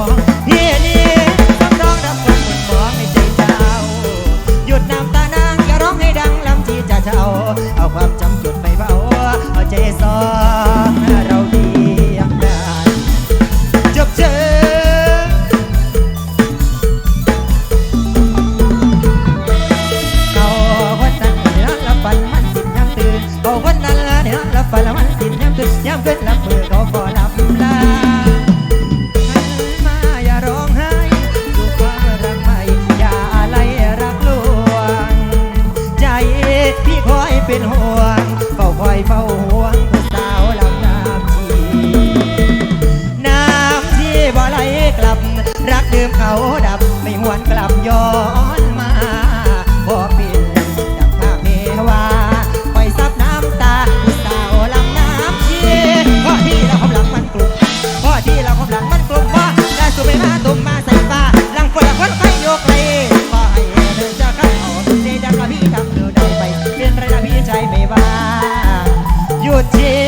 ของพี่นี่ทำร้องรับความปวดหัวให้ใจเจ้ายุดนำตานางร้องให้ดังลำที่จะเจ้า เอาความจำจดไปเบาเอาใจสองเราดียังได้จบเจอบอกวันนั้นละเนี่ยละฝันละมันสิย้ำขึ้ย้ำขึ้นละาดับไม่หวนกลับย้อนมาบ่ปินดังภาพเมวาไปซับน้ำตาสาวลำน้ำเชียพ่อที่เราคบหลังมันกลุ่มพ่อที่เราคบหลังมันกลุ่มว่าได้สุไปมาตุ่มมาใส่ฟ้าหลังคนละคนไปโยกไปยพ่อให้เธอจะขัดอาเสีดังกะพี่ทำเธอได้ไปเป็นไรนะพี่ใจไม่ว่าหยุดเชีย